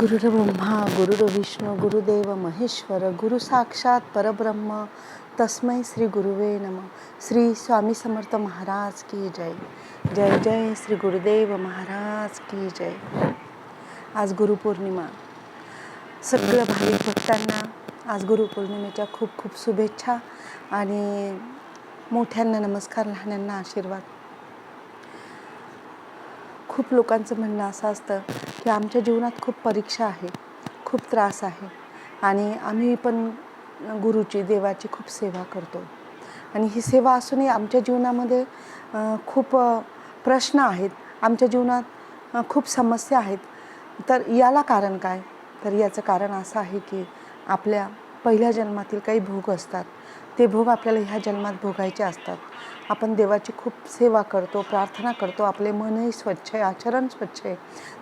गुरुर्ब्रह्मा ब्रह्मा गुरुदेव महेश्वर गुरु साक्षात परब्रह्म. तस्मै श्री गुरुवे नम. श्री स्वामी समर्थ महाराज की जय. जय जय श्री गुरुदेव महाराज की जय. आज गुरुपौर्णिमा. सगळं भाविक भक्तांना आज गुरुपौर्णिमेच्या खूप खूप शुभेच्छा आणि मोठ्यांना नमस्कार लहान्यांना आशीर्वाद. खूप लोकांचं म्हणणं असं असतं की आमच्या जीवनात खूप परीक्षा आहे खूप त्रास आहे. आणि आम्ही पण गुरुची देवाची खूप सेवा करतो. आणि ही सेवा असूनही आमच्या जीवनामध्ये खूप प्रश्न आहेत. आमच्या जीवनात खूप समस्या आहेत. तर याला कारण काय? तर याचं कारण असं आहे की आपल्या पहिल्या जन्मातील काही भोग असतात. ते भोग आपल्याला ह्या जन्मात भोगायचे असतात. आपण देवाची खूप सेवा करतो प्रार्थना करतो आपले मनही स्वच्छ आहे आचरण स्वच्छ आहे.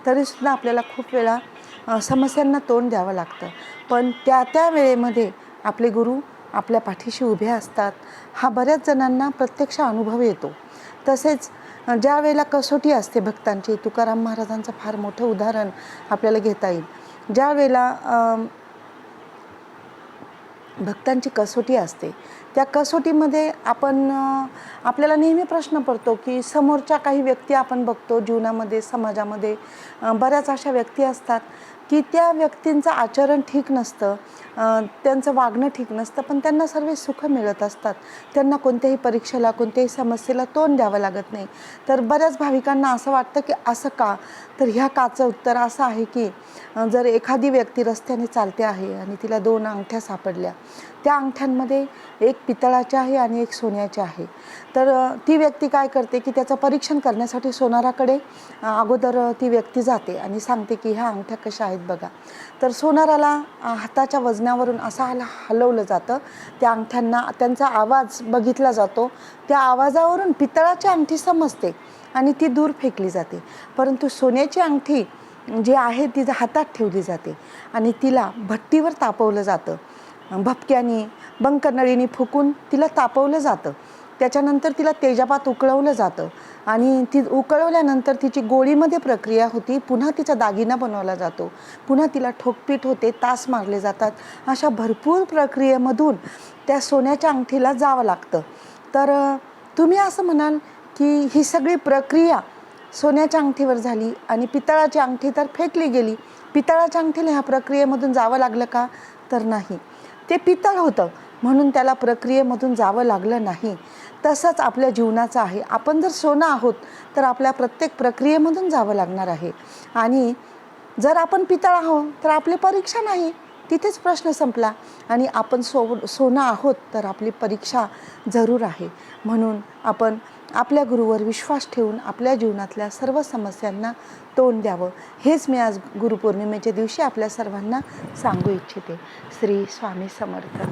तरीसुद्धा आपल्याला खूप वेळा समस्यांना तोंड द्यावं लागतं. पण त्या त्या वेळेमध्ये आपले गुरु आपल्या पाठीशी उभे असतात. हा बऱ्याच जणांना प्रत्यक्ष अनुभव येतो. तसेच ज्या वेळेला कसोटी असते भक्तांची तुकाराम महाराजांचं फार मोठं उदाहरण आपल्याला घेता येईल. ज्या वेळेला भक्तांची कसोटी असते. त्या कसोटीमध्ये आपण आपल्याला नेहमी प्रश्न पडतो की समोरच्या काही व्यक्ती आपण बघतो जीवनामध्ये समाजामध्ये बऱ्याच अशा व्यक्ती असतात. की त्या व्यक्तींचं आचरण ठीक नसतं त्यांचं वागणं ठीक नसतं पण त्यांना सर्व सुख मिळत असतात. त्यांना कोणत्याही परीक्षेला कोणत्याही समस्येला तोंड द्यावं लागत नाही. तर बऱ्याच भाविकांना असं वाटतं की असं का? तर ह्या काचं उत्तर असं आहे की जर एखादी व्यक्ती रस्त्याने चालते आहे आणि तिला दोन अंगठ्या सापडल्या त्या अंगठ्यांमध्ये एक पितळाच्या आहे आणि एक सोन्याच्या आहे. तर ती व्यक्ती काय करते की त्याचं परीक्षण करण्यासाठी सोनाराकडे अगोदर ती व्यक्ती जाते आणि सांगते की ह्या अंगठ्या कशा आहेत बघा. तर सोनाराला हाताच्या वजनावरून असं हल हलवलं जातं. त्या अंगठ्यांना त्यांचा आवाज बघितला जातो. त्या आवाजावरून पितळाची अंगठी समजते आणि ती दूर फेकली जाते. परंतु सोन्याची अंगठी जी आहे ती हातात ठेवली जाते आणि तिला भट्टीवर तापवलं जातं. भपक्यानी बंकनळीने फुकून तिला तापवलं जातं. त्याच्यानंतर तिला तेजापात उकळवलं जातं. आणि ती उकळवल्यानंतर तिची गोळीमध्ये प्रक्रिया होती पुन्हा तिचा दागिना बनवला जातो. पुन्हा तिला ठोकपीट होते तास मारले जातात. अशा भरपूर प्रक्रियेमधून त्या सोन्याच्या अंगठीला जावं लागतं. तर तुम्ही असं म्हणाल की ही सगळी प्रक्रिया सोन्याच्या अंगठीवर झाली आणि पितळाची अंगठी तर फेकली गेली. पितळाच्या अंगठीला ह्या प्रक्रियेमधून जावं लागलं का? तर नाही. ते पितळ होतं. म्हणून त्याला प्रक्रियेमधून जावं लागलं नाही. तसंच आपल्या जीवनाचं आहे. आपण जर सोनं आहोत तर आपल्या प्रत्येक प्रक्रियेमधून जावं लागणार आहे. आणि जर आपण पितळ आहोत तर आपली परीक्षा नाही. तिथेच प्रश्न संपला. आणि आपण सो सोनं आहोत तर आपली परीक्षा जरूर आहे. म्हणून आपण आपल्या गुरुवर विश्वास ठेवून आपल्या जीवनातल्या सर्व समस्यांना तोंड द्यावं. हेच मी आज गुरुपौर्णिमेच्या दिवशी आपल्या सर्वांना सांगू इच्छिते. श्री स्वामी समर्थ.